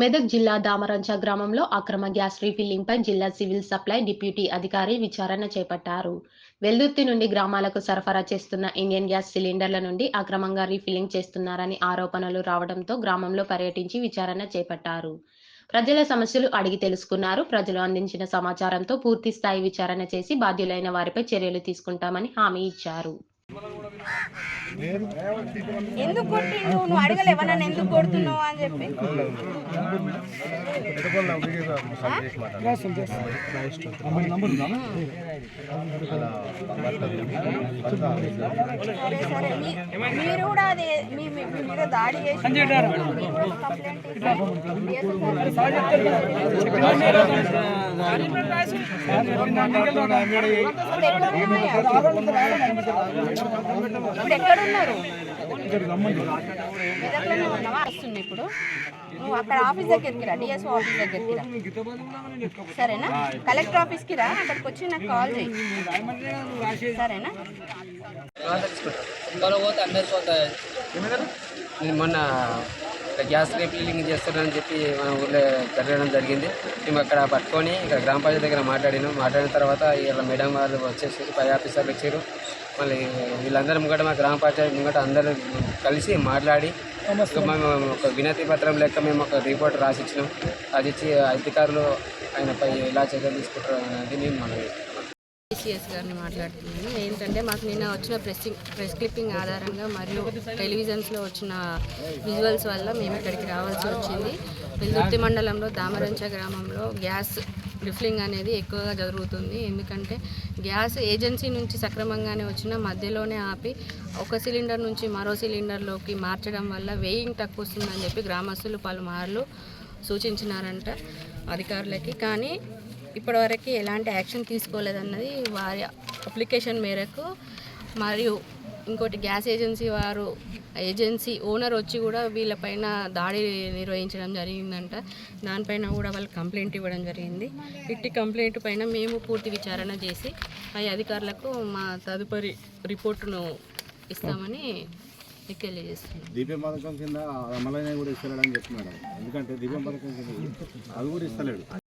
మెదక్ జిల్లా దామరంచ గ్రామంలో అక్రమ గ్యాస్ రీఫిల్లింగ్పై జిల్లా సివిల్ సప్లై డిప్యూటీ అధికారి విచారణ చేపట్టారు. వెల్దుర్తి నుండి గ్రామాలకు సరఫరా చేస్తున్న ఇండియన్ గ్యాస్ సిలిండర్ల నుండి అక్రమంగా రీఫిల్లింగ్ చేస్తున్నారని ఆరోపణలు రావడంతో గ్రామంలో పర్యటించి విచారణ చేపట్టారు. ప్రజల సమస్యలు అడిగి తెలుసుకున్నారు. ప్రజలు అందించిన సమాచారంతో పూర్తి స్థాయి విచారణ చేసి బాధ్యులైన వారిపై చర్యలు తీసుకుంటామని హామీ ఇచ్చారు. ఎందుకు కొట్టిండు? నువ్వు అడగలేవా నన్ను ఎందుకు కొడుతున్నావు అని చెప్పి. మీరు కూడా అది మీ మీ మీద దాడి చేసి కంప్లైంట్ ఇప్పుడు ఎక్కడున్నారు వస్తుంది ఇప్పుడు నువ్వు అక్కడ ఆఫీస్ దగ్గరికి రా డిఎస్ఓ ఆఫీస్ దగ్గరికి రా సరేనా? కలెక్టర్ ఆఫీస్కి రా అక్కడికి వచ్చి నాకు కాల్ చేయి సరేనా? పోతే నేను మొన్న ఇక్కడ గ్యాస్ రీఫిల్లింగ్ చేస్తున్నానని చెప్పి మన ఊళ్ళో జరగడం జరిగింది. మేము అక్కడ పట్టుకొని ఇక్కడ గ్రామ పంచాయతీ దగ్గర మాట్లాడినాం. మాట్లాడిన తర్వాత ఇలా మేడం వాళ్ళు వచ్చేసి పై ఆఫీసర్లు వచ్చారు. మళ్ళీ వీళ్ళందరూ ముంగట మా గ్రామ పంచాయతీ ముంగట అందరూ కలిసి మాట్లాడి ఒక మేము ఒక వినతి పత్రం లెక్క మేము ఒక రిపోర్ట్ రాసి ఇచ్చినాం అది ఇచ్చి అధికారులు ఆయనపై ఎలా చర్యలు తీసుకుంటారు అనేది నేను మనం సిఎస్ గారిని మాట్లాడుతున్నాను. ఏంటంటే మాకు నిన్న వచ్చిన ప్రెస్సింగ్ ప్రెస్ క్లిప్పింగ్ ఆధారంగా మరియు టెలివిజన్స్లో వచ్చిన విజువల్స్ వల్ల మేము ఇక్కడికి రావాల్సి వచ్చింది. వెల్దుర్తి మండలంలో దామరంచ గ్రామంలో గ్యాస్ రిఫిలింగ్ అనేది ఎక్కువగా జరుగుతుంది. ఎందుకంటే గ్యాస్ ఏజెన్సీ నుంచి సక్రమంగానే వచ్చిన మధ్యలోనే ఆపి ఒక సిలిండర్ నుంచి మరో సిలిండర్లోకి మార్చడం వల్ల వెయింగ్ తక్కువ వస్తుందని చెప్పి గ్రామస్తులు పలుమార్లు సూచించినారంట అధికారులకి. కానీ ఇప్పటివరకు ఎలాంటి యాక్షన్ తీసుకోలేదన్నది వారి అప్లికేషన్ మేరకు మరియు ఇంకోటి గ్యాస్ ఏజెన్సీ వారు ఏజెన్సీ ఓనర్ వచ్చి కూడా వీళ్ళపైన దాడి నిర్వహించడం జరిగిందంట. దానిపైన కూడా వాళ్ళు కంప్లైంట్ ఇవ్వడం జరిగింది. ఇట్టి కంప్లైంట్ పైన మేము పూర్తి విచారణ చేసి పై అధికారులకు మా తదుపరి రిపోర్టును ఇస్తామని దీపం పథకం కింద అమలైన కూడా ఇస్తలేడని చెప్తున్నాడు ఎందుకంటే దీపం పథకం కింద అది కూడా ఇస్తలేడు.